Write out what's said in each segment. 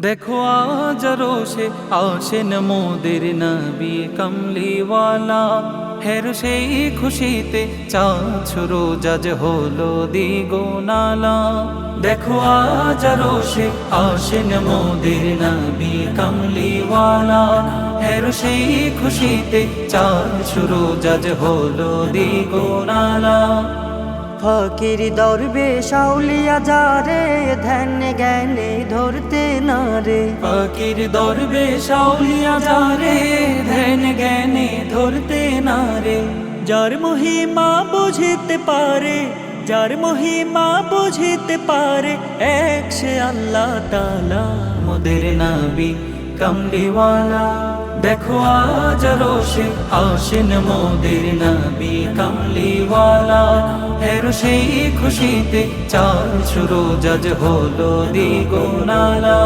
দেখো আজ রোষে আসেন মোদের নবী কমলিওয়ালা। হের সেই খুশিতে চাঁদ রোজাজ হলো দ্বিগুণালা। দেখো আজ রোষে আসেন মোদের নবী কমলিওয়ালা। হের সেই খুশিতে চাঁদ রোজাজ হলো দ্বিগুণালা। ফকির দরবে শাউলিয়া যারে ধ্যান জ্ঞানে ধরতে না রে। ফকির দরবে শাউলিয়া যারে ধ্যান জ্ঞানে ধরতে না রে। যার মহিমা বুঝিতে পারে, যার মহিমা বুঝিতে পারে, এক সে আল্লাহ তালা মোদের নাবি কমলিওয়ালা। দেখো আজ রোশে আসেন মোদের নাবি কমলিওয়ালা। হের সেই খুশিতে চাল শুরু জজ হলো দ্বিগুণালা।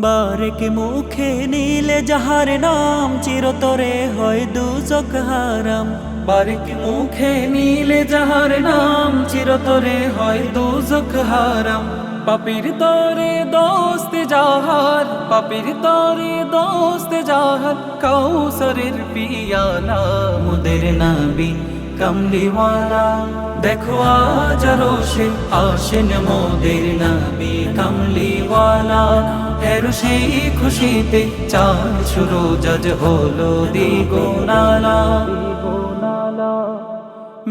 বারেক মুখে নীলে যাহার নাম, চিরতরে হয় দুজক হারাম। বারিক মুখে নীলে যাহার নাম, চিরতরে হয় দুজক হারাম। পাপির তরে দোস্ত যাহার পাপির তরে দোস্ত যাহার কৌসরের পিয়ালা, মুদের নাবি কমলিওয়ালা। দেখো আজ রোশে আসেন মোদের নাবি কমলিওয়ালা। হের সেই খুশিতে চাল শুরু জজ হলো দ্বিগুণালা।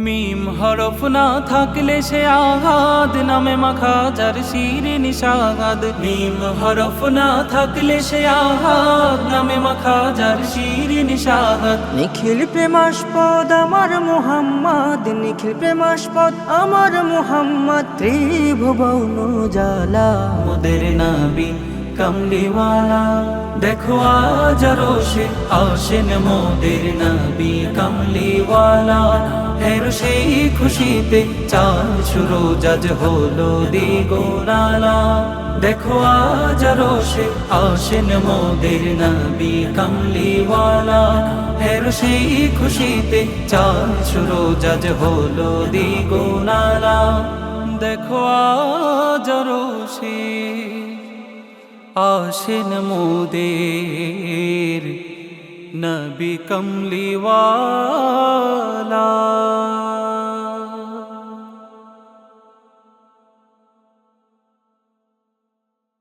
মিম হরফ না থাকলে সে আহাদ নামে মাখা যার শির নিষাদ মিম হরফ না থাকলে সে আহাদ নামে মাখা যার শির নিষাদ নিখিল প্রেমাস্পদ আমার মুহাম্মদ। নিখিল প্রেমাস্পদ আমার মুহাম্মদ। ত্রিভুবন জালা মোদের নাবি কমলিওয়ালা। দেখো আজ রোশে আসেন মোদের নাবি কমলিওয়ালা। হের সেই খুশিতে চাল শুরু জজ হলো দ্বিগুণালা দেখো আজ রোশে আসেন মোদের নাবি কমলিওয়ালা। হের সেই খুশিতে চাল শুরু জজ হলো দ্বিগুণালা দেখো আজ রোশে আসেন মোদের নবী কমলিওয়ালা